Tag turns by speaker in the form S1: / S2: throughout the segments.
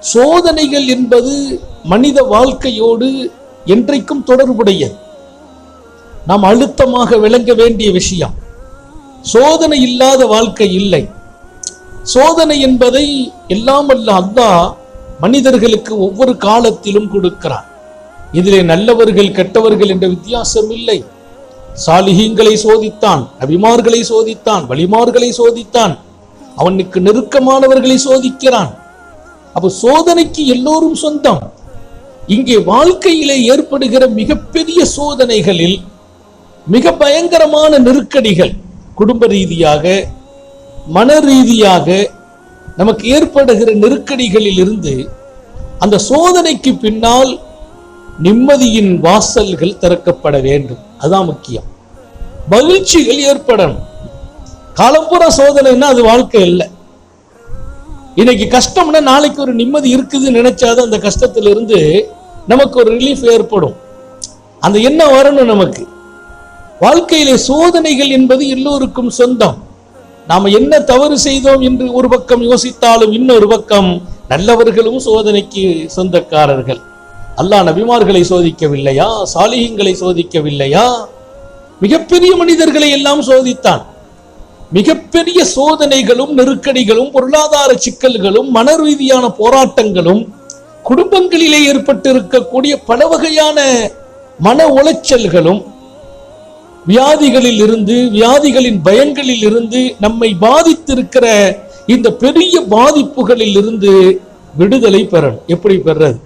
S1: சோதனைகள் என்பது மனித வாழ்க்கையோடு என்றைக்கும் தொடர்புடையது. நாம் அழுத்தமாக விளங்க வேண்டிய விஷயம் சோதனை இல்லாத வாழ்க்கை இல்லை. சோதனை என்பதை எல்லாம் அல்ல அல்லாஹ் மனிதர்களுக்கு ஒவ்வொரு காலத்திலும் கொடுக்கிறான். இதிலே நல்லவர்கள் கெட்டவர்கள் என்ற வித்தியாசம் இல்லை. சாலிஹீங்களை சோதித்தான் அபிமார்களை சோதித்தான் வழிமார்களை சோதித்தான். அவனுக்கு நெருக்கமானவர்களை சோதிக்கிறான். அப்ப சோதனைக்கு எல்லோரும் சொந்தம். இங்கே வாழ்க்கையிலே ஏற்படுகிற மிகப்பெரிய சோதனைகளில் மிக பயங்கரமான நெருக்கடிகள் குடும்ப ரீதியாக மன ரீதியாக நமக்கு ஏற்படுகிற நெருக்கடிகளில் இருந்து அந்த சோதனைக்கு பின்னால் நிம்மதியின் வாசல்கள் திறக்கப்பட வேண்டும். அதுதான் முக்கியம். மகிழ்ச்சிகள் ஏற்படணும். காலம்புற சோதனைன்னா அது வாழ்க்கை இல்லை இன்னைக்கு கஷ்டம்னா நாளைக்கு ஒரு நிம்மதி இருக்குதுன்னு நினைச்சாதான் அந்த கஷ்டத்திலிருந்து நமக்கு ஒரு ரிலீஃப் ஏற்படும். அந்த எண்ணம் வரணும் நமக்கு. வாழ்க்கையிலே சோதனைகள் என்பது எல்லோருக்கும் சொந்தம். நாம் என்ன தவறு செய்தோம் என்று ஒரு பக்கம் யோசித்தாலும் இன்னொரு பக்கம் நல்லவர்களும் சோதனைக்கு சொந்தக்காரர்கள். அல்லாஹ் நபிமார்களை சோதிக்கவில்லையா? சாலிகங்களை சோதிக்கவில்லையா? மிகப்பெரிய மனிதர்களை எல்லாம் சோதித்தான். மிகப்பெரிய சோதனைகளும் நெருக்கடிகளும் பொருளாதார சிக்கல்களும் மன ரீதியான போராட்டங்களும் குடும்பங்களிலே ஏற்பட்டிருக்கக்கூடிய பல வகையான மன உளைச்சல்களும் வியாதிகளில் இருந்து வியாதிகளின் பயங்களில் இருந்து நம்மை பாதித்திருக்கிற இந்த பெரிய பாதிப்புகளில் இருந்து விடுதலை பெறணும். எப்படி பெறது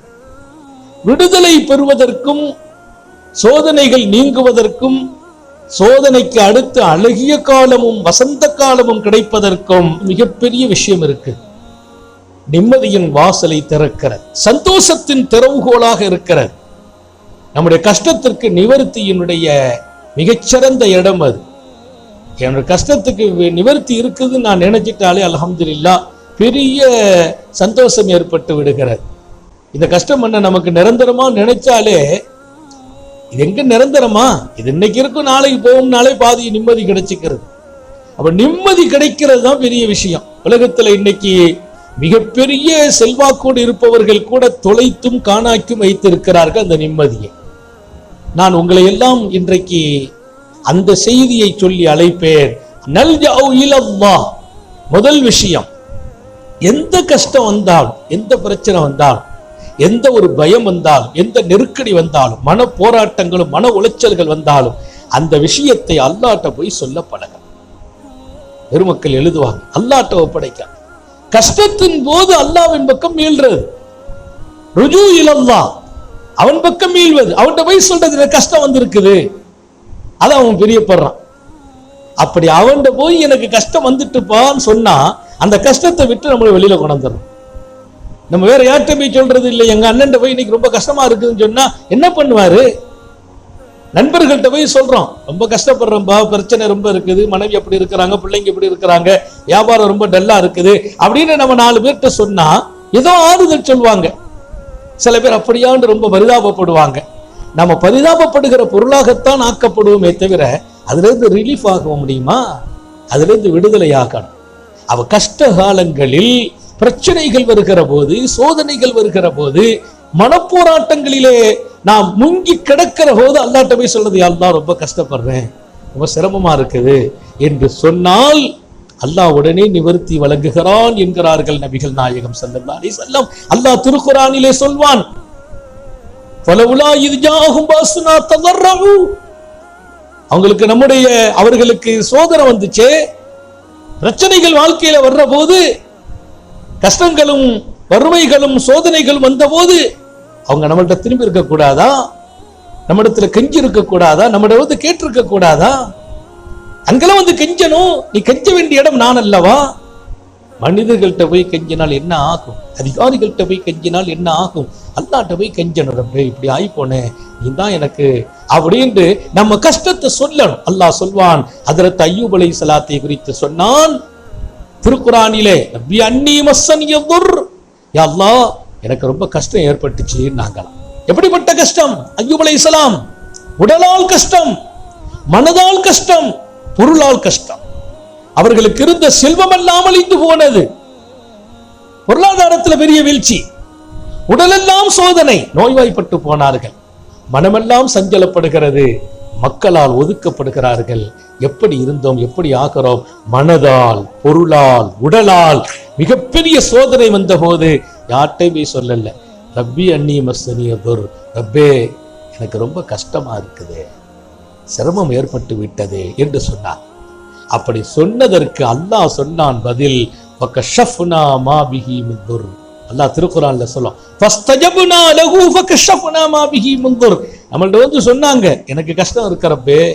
S1: விடுதலை பெறுவதற்கும் சோதனைகள் நீங்குவதற்கும் சோதனைக்கு அடுத்து அழகிய காலமும் வசந்த காலமும் கிடைப்பதற்கும் மிகப்பெரிய விஷயம் இருக்கு. நிம்மதியின் வாசலை திறக்கிறது சந்தோஷத்தின் திறவுகோலாக இருக்கிறது நம்முடைய கஷ்டத்திற்கு நிவர்த்தியினுடைய மிகச்சிறந்த இடம் அது. என்னோட கஷ்டத்துக்கு நிவர்த்தி இருக்குதுன்னு நான் நினைச்சிட்டாலே அல்ஹம்துலில்லாஹ் பெரிய சந்தோஷம் ஏற்பட்டு விடுகிறது. இந்த கஷ்டம் என்ன நமக்கு நிரந்தரமா நினைச்சாலே இது எங்க நிரந்தரமா? இது இன்னைக்கு இருக்கும் நாளைக்கு போகும் நாளே பாதி நிம்மதி கிடைச்சிக்கிறது. அப்ப நிம்மதி கிடைக்கிறது தான் பெரிய விஷயம். உலகத்துல இன்னைக்கு மிகப்பெரிய செல்வாக்கோடு இருப்பவர்கள் கூட தொலைத்தும் காணாக்கும் வைத்திருக்கிறார்கள் அந்த நிம்மதியை. நான் உங்களை எல்லாம் இன்றைக்கு அந்த செய்தியை சொல்லி அழைப்பேன். முதல் விஷயம் எந்த கஷ்டம் வந்தாலும் எந்த பிரச்சனை வந்தாலும் எந்த ஒரு பயம் வந்தாலும் எந்த நெருக்கடி வந்தாலும் மன போராட்டங்களும் மன உளைச்சல்கள் வந்தாலும் அந்த விஷயத்தை அல்லாட்ட போய் சொல்ல பழக பெருமக்கள் எழுதுவாங்க அல்லாட்ட ஒப்படைக்க கஷ்டத்தின் போது அல்லாவின் பக்கம் மீள்றது ருஜு இலல்லா. அவன் பக்கம் மீள்வது அவன்கிட்ட போய் சொல்றது எனக்கு கஷ்டம் வந்திருக்குது. அதை அவன் பிரியப்படுறான். அப்படி அவன்கிட்ட போய் எனக்கு கஷ்டம் வந்துட்டுப்பான்னு சொன்னா அந்த கஷ்டத்தை விட்டு நம்மளை வெளியில கொண்டாந்துடும் நம்ம வேற யார்கிட்ட போய் சொல்றது இல்லை? எங்க அண்ணன் போய் இன்னைக்கு ரொம்ப கஷ்டமா இருக்குதுன்னு சொன்னா என்ன பண்ணுவாரு? நண்பர்கள்ட்ட போய் சொல்றோம். ரொம்ப கஷ்டப்படுறோம்பா பிரச்சனை ரொம்ப இருக்குது மனைவி அப்படி இருக்கிறாங்க பிள்ளைங்க எப்படி இருக்கிறாங்க வியாபாரம் ரொம்ப டல்லா இருக்குது அப்படின்னு நம்ம நாலு பேர்கிட்ட சொன்னா ஏதோ ஆறுதல் சொல்லுவாங்க. சில பேர் அப்படியாண்டு ரொம்ப பரிதாபப்படுவாங்க. நம்ம பரிதாபப்படுகிற பொருளாகத்தான் ஆக்கப்படுவோமே தவிர அதுலேருந்து ரிலீஃப் ஆக முடியுமா? அதுலேருந்து விடுதலை ஆகணும் அவ கஷ்ட காலங்களில் பிரச்சனைகள் வருகிற போது சோதனைகள் வருகிற போது மனப்போராட்டங்களிலே நாம் முங்கி கிடக்கிற போது அல்லாட்ட போய் சொல்றது அல்லாஹ் ரொம்ப கஷ்டப்படுறேன். ரொம்ப சிரமமா இருக்குது. என்று சொன்னால் அல்லாஹ் உடனே நிவர்த்தி வழங்குகிறான் என்கிறார்கள் நபிகள் நாயகம் ஸல்லல்லாஹு அலைஹி அல்லாஹ் திருக்குறானிலே சொல்வான் ஃபலவுலா இது ஜாஹும் பாசுனா ததர்ரவு. அவங்களுக்கு நம்முடைய அவர்களுக்கு சோதனை வந்துச்சே. பிரச்சனைகள் வாழ்க்கையில வர்ற போது கஷ்டங்களும் வறுமைகளும் சோதனைகளும் வந்தபோது அவங்க நம்மள்ட்ட திரும்பி இருக்கக்கூடாதா? நம்மிடத்துல கெஞ்சி இருக்கக்கூடாதா? வந்து கேட்டிருக்க கூடாதா அங்கெல்லாம் வந்து கெஞ்சணும். நீ கெஞ்ச வேண்டிய இடம் நான் அல்லவா? மனிதர்கள்ட்ட போய் கெஞ்சினால் என்ன ஆகும்? அதிகாரிகள்கிட்ட போய் கெஞ்சினால் என்ன ஆகும்? அல்லாட்ட போய் கெஞ்சணும். ரப்பே இப்படி ஆகி போனேன் நீ தான் எனக்கு அப்படின்ட்டு நம்ம கஷ்டத்தை சொல்லணும். அல்லாஹ் சொல்வான் அதற்கு அய்யூப் அலை சலாத்தை குறித்து சொன்னான் திருக்குறானிலே ரப்பி அன்னி மஸ்ஸன் அல்லாஹ் எனக்கு ரொம்ப கஷ்டம் ஏற்பட்டுச்சு நாங்களாம். எப்படிப்பட்ட கஷ்டம்? அய்யூப் இஸ்லாம் உடலால் கஷ்டம் மனதால் கஷ்டம் பொருளால் கஷ்டம். அவர்களுக்கு இருந்த செல்வம் எல்லாம் அழிந்து போனது. பொருளாதாரத்துல பெரிய வீழ்ச்சி. உடலெல்லாம் சோதனை நோய்வாய்ப்பட்டு போனார்கள். மனமெல்லாம் சஞ்சலப்படுகிறது. மக்களால் ஒதுக்கப்படுகிறார்கள். எப்படி இருந்தோம் எப்படி ஆகிறோம்? மனதால் பொருளால் உடலால் மிகப்பெரிய சோதனை வந்தபோது யார்கிட்டையுமே சொல்லல. ரப்பி அன்னி மஸ்தனிய ரப்பே எனக்கு ரொம்ப கஷ்டமா இருக்குது. சிரமம் ஏற்பட்டு விட்டது என்று சொன்னார். அப்படி சொன்னதற்கு அல்லாஹ் சொன்னான் பதில் அல்லாஹ் திருக்குறான்ல சொல்லும் "ஃபஸ்தஜப்னா நம்மள்ட்ட வந்து சொன்னாங்க எனக்கு கஷ்டம் இருக்கிறப்பே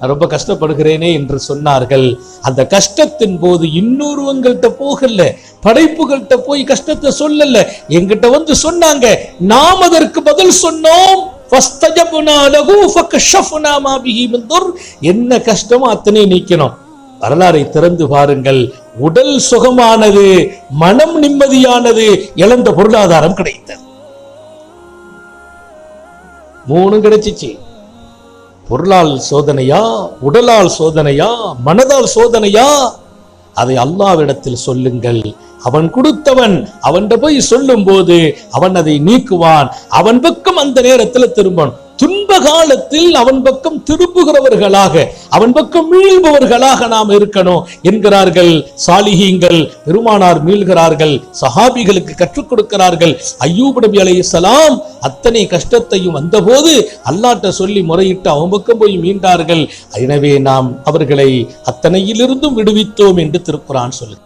S1: நான் ரொம்ப கஷ்டப்படுகிறேனே என்று சொன்னார்கள். அந்த கஷ்டத்தின் போது இன்னொருவங்கள்ட்ட போகல படைப்புகள்கிட்ட போய் கஷ்டத்தை சொல்லல. எங்கிட்ட வந்து சொன்னாங்க நாம் அதற்கு பதில் சொன்னோம். என்ன கஷ்டமோ அத்தனை நீக்கணும். வரலாறை திறந்து பாருங்கள். உடல் சுகமானது மனம் நிம்மதியானது இழந்த பொருளாதாரம் கிடைத்தது. மூணும் கிடைச்சிச்சு. பொருளால் சோதனையா உடலால் சோதனையா மனதால் சோதனையா? அதை அல்லாவிடத்தில் சொல்லுங்கள். அவன் கொடுத்தவன் அவன்கிட்ட போய் சொல்லும் போது அவன் அதை நீக்குவான். அவன் பக்கம் அந்த நேரத்தில் திரும்பன் துன்ப காலத்தில் அவன் பக்கம் திரும்புகிறவர்களாக அவன் பக்கம் மீள்பவர்களாக நாம் இருக்கணும் என்கிறார்கள் சாலிகிங்கள் பெருமானார் மீள்கிறார்கள் சஹாபிகளுக்கு கற்றுக் கொடுக்கிறார்கள். ஐயூப் நபி சலாம் அத்தனை கஷ்டத்தையும் வந்தபோது அல்லாட்ட சொல்லி முறையிட்டு அவன் பக்கம் போய் மீண்டார்கள். எனவே நாம் அவர்களை அத்தனையிலிருந்தும் விடுவித்தோம் என்று திருக்குறான் சொல்லு